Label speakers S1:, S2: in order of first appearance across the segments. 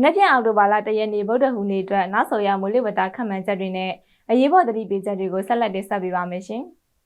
S1: မနေ့ပြန်အောက်တိုဘာလတရက်နေ့ဗုဒ္ဓဟူနေ့အတွက်နောက်ဆုံးရမိုးလေဝသခန့်မှန်းချက်တွေနဲ့အရေးပေါ်သတိပေးချက်တွေကိုဆက်လက်တင်ဆက်ပေးပါမယ်ရှင်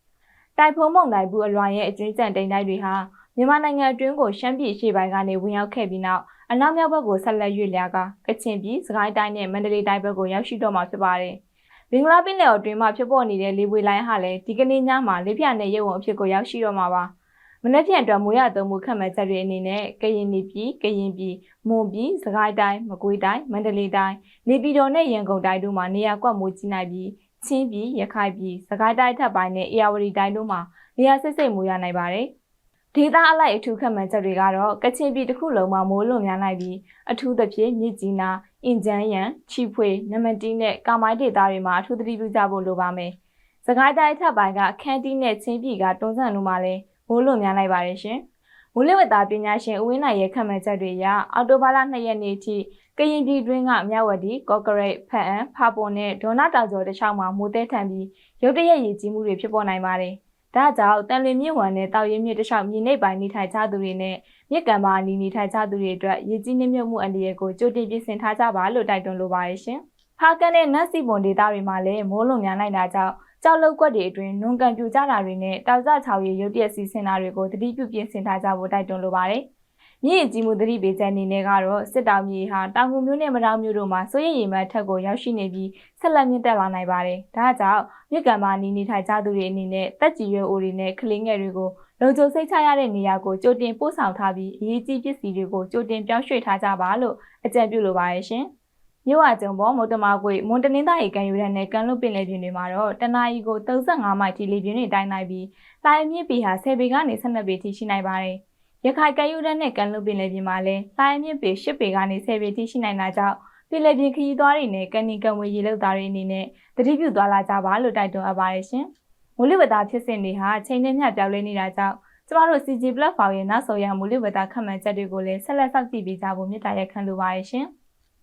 S1: ။တိုင်ဖုန်းမုန်တိုင်းဘူးအလွန်ရဲ့အကျဉ်းကျန်တိမ်တိုက်တွေဟာမြန်မာနိုင်ငံအတွင်းကိုရှမ်းပြည်ရှေ့ပိုင်းကနေဝင်ရောက်ခဲ့ပြီးနောက်အနောက်မြောက်ဘက်ကိုဆက်လက်ရွေ့လျားကကချင်ပြည်စကိုင်းတိုင်းနဲ့မန္တလေးတိုင်းဘက်ကိုရောက်ရှိတော့မှာဖြစ်ပါတယ်။ဘင်္ဂလားပင်လယ်အတွင်းမှာဖြစ်ပေါ်နေတဲ့လေပွေလိုင်းဟာလည်းဒီကနေ့ညမှာလေပြင်းနဲ့ရုပ်ဝံအဖြစ်ကိုရောက်ရှိတော့မှာပါ။ မနေ့ပြန်အတွက်မိုးရသုံးမှုခန့်မှန်းချက်တွေအနေနဲ့ကရင်ပြည်ကရင်ပြည်မွန်ပြည်စကိုင်းတိုင်းမကွေးတိုင်းမန္တလေးတိုင်းနေပြည်တော်နဲ့ရန်ကုန်တိုင်းတို့မှာနေရာကွက်မိုးကြီးနိုင်ပြီးချင်းပြည်ရခိုင်ပြည်စကိုင်းတိုင်းထပ်ပိုင်းနဲ့အေရဝတီတိုင်းတို့မှာနေရာစစ်စိတ်မိုးရနိုင်ပါတယ်။ဒေသအလိုက်အထူးခန့်မှန်းချက်တွေကတော့ကချင်ပြည်တစ်ခုလုံးမှာမိုးလွန်များနိုင်ပြီးအထူးသဖြင့်မြစ်ကြီးနားအင်ဂျန်ယန်ချီဖွေနမတီးနဲ့ကာမိုင်းဒေသတွေမှာအထူးသတိပြုကြဖို့လိုပါမယ်။စကိုင်းတိုင်းထပ်ပိုင်းကခန်းတီးနဲ့ချင်းပြည်ကတွန်းဆန်တို့မှာလည်း မိုးလွန်များနိုင်ပါတယ်ရှင်။မိုးလေဝသပညာရှင်ဦးဝင်းနိုင်ရဲ့ခန့်မှန်းချက်တွေအရအော်တိုဘာလ2ရက်နေ့ထိကရင်ပြည်တွင်းကမြဝတီကော့ကရိတ်ဖအံဖာပွန်နဲ့ဒေါနာတောင်ကျော်တခြားမှာမိုးတဲထန်ပြီးရုတ်တရက်ရည်ကြီးမှုတွေဖြစ်ပေါ်နိုင်ပါတယ်။ဒါကြောင့်တန်လွင်မြစ်ဝံနဲ့တောက်ရင်းမြစ်တစ်လျှောက်မြေနိမ့်ပိုင်းနေထိုင်ကြသူတွေနဲ့မြစ်ကမ်းပါအနီးနေထိုင်ကြသူတွေအတွက်ရည်ကြီးနှိမ့်မြုပ်မှုအန္တရာယ်ကိုကြိုတင်ပြင်ဆင်ထားကြပါလို့တိုက်တွန်းလိုပါတယ်ရှင်။ဖားကန်နဲ့နတ်စီပွန်ဒေသတွေမှာလည်းမိုးလုံများနိုင်တာကြောင့် ကြောက်လုတ်ကွက်တွေအတွင်းနွန်ကန်ပြူကြတာတွေနဲ့တောက်ကြချောင်ရည်ရုတ်တရက်စီစဉ်တာတွေကိုတတိပြုပြင်ဆင်ထားကြဖို့တိုက်တွန်းလိုပါတယ်။မြင့်ကြီးမှုသတိပေးချက်အနေနဲ့ကတော့စစ်တောင်မြေဟာတောင်ငူမျိုးနဲ့မတောင်မျိုးတို့မှာစိုးရိမ်ရေမှတ်ထက်ကိုရောက်ရှိနေပြီးဆက်လက်မြင့်တက်လာနိုင်ပါတယ်။ဒါကြောင့်မြစ်ကမ်းပါနီးနေထိုင်ကြသူတွေအနေနဲ့တက်ကြီးရွယ်အိုတွေနဲ့ကလေးငယ်တွေကိုလုံခြုံစိတ်ချရတဲ့နေရာကိုကြိုတင်ပို့ဆောင်ထားပြီးအရေးကြီးပစ္စည်းတွေကိုကြိုတင်ပြောင်းရွှေ့ထားကြပါလို့အကြံပြုလိုပါတယ်ရှင်။ မြို့ဝကျုံပေါ်မုတ်တမကွေမွန်တနင်္သာရီကန်ယူရန်နဲ့ကန်လွတ်ပင်လယ်ပြင်တွေမှာတော့တနအီကို35မိုင်ထိလေပြင်းတွေတိုင်းနိုင်ပြီးတိုင်းမြင့်ပေဟာ10ပေကနေ12ပေထိရှိနိုင်ပါတယ်။ရခိုင်ကယူရက်နဲ့ကန်လူပင်လယ်ပြင်မှာလည်းလိုင်းမြင့်ပေ၈ပေကနေ10ပေထိရှိနိုင်တာကြောင့်ပင်လယ်ပြင်ခရီးသွားတွေနဲ့ကန်နီကန်ဝေရေလောက်သားတွေအနေနဲ့တတိပြုသွားလာကြပါလို့တိုက်တွန်းအပ်ပါတယ်ရှင်။မူလဝတ္တဖြစ်စဉ်တွေဟာချိန်နဲ့မျှပြောင်းလဲနေတာကြောင့်ကျမတို့ CG Platform ရဲ့နောက်ဆုံးရမူလဝတ္တခန့်မှန်းချက်တွေကိုလည်းဆက်လက်စောင့်ကြည့်ပေးကြဖို့မြစ်တာရက်ခံလိုပါတယ်ရှင်။